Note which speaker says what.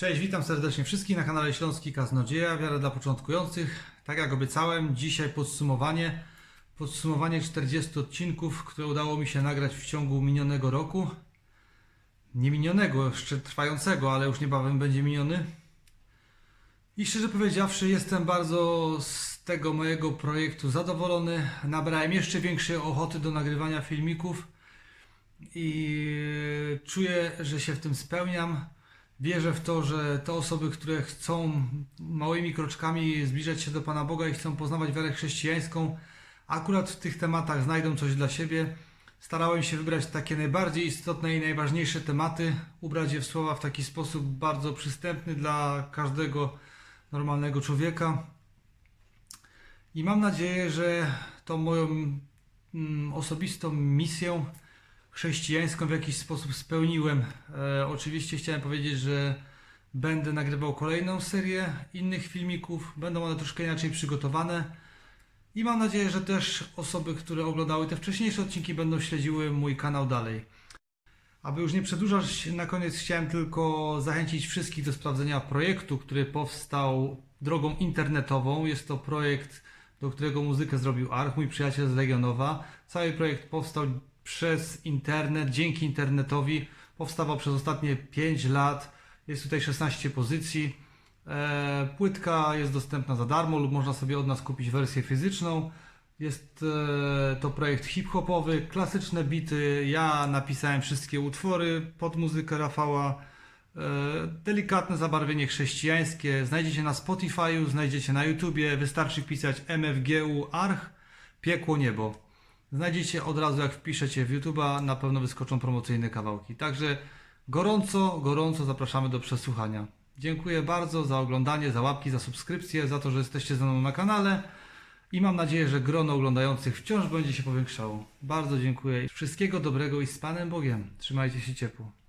Speaker 1: Cześć, witam serdecznie wszystkich na kanale Śląski Kaznodzieja, wiara dla początkujących. Tak jak obiecałem, dzisiaj podsumowanie. Podsumowanie 40 odcinków, które udało mi się nagrać w ciągu minionego roku. Nie minionego, jeszcze trwającego, ale już niebawem będzie miniony. I szczerze powiedziawszy, jestem bardzo z tego mojego projektu zadowolony. Nabrałem jeszcze większej ochoty do nagrywania filmików i czuję, że się w tym spełniam. Wierzę w to, że te osoby, które chcą małymi kroczkami zbliżać się do Pana Boga i chcą poznawać wiarę chrześcijańską, akurat w tych tematach znajdą coś dla siebie. Starałem się wybrać takie najbardziej istotne i najważniejsze tematy, ubrać je w słowa w taki sposób bardzo przystępny dla każdego normalnego człowieka. I mam nadzieję, że tą moją mm, osobistą misję chrześcijańską w jakiś sposób spełniłem. E, oczywiście chciałem powiedzieć, że będę nagrywał kolejną serię innych filmików. Będą one troszkę inaczej przygotowane. I mam nadzieję, że też osoby, które oglądały te wcześniejsze odcinki, będą śledziły mój kanał dalej. Aby już nie przedłużać, na koniec chciałem tylko zachęcić wszystkich do sprawdzenia projektu, który powstał drogą internetową. Jest to projekt, do którego muzykę zrobił Arch, mój przyjaciel z Legionowa. Cały projekt powstał przez internet, dzięki internetowi. Powstawał przez ostatnie 5 lat. Jest tutaj 16 pozycji. E, Płytka jest dostępna za darmo lub można sobie od nas kupić wersję fizyczną. Jest e, to projekt hip-hopowy, klasyczne bity. Ja napisałem wszystkie utwory pod muzykę Rafała. E, Delikatne zabarwienie chrześcijańskie. Znajdziecie na Spotify'u, znajdziecie na YouTubie. Wystarczy wpisać MFGU Arch, Piekło Niebo. Znajdziecie od razu, jak wpiszecie w YouTube'a, na pewno wyskoczą promocyjne kawałki. Także gorąco, gorąco zapraszamy do przesłuchania. Dziękuję bardzo za oglądanie, za łapki, za subskrypcję, za to, że jesteście ze mną na kanale i mam nadzieję, że grono oglądających wciąż będzie się powiększało. Bardzo dziękuję. Wszystkiego dobrego i z Panem Bogiem. Trzymajcie się ciepło.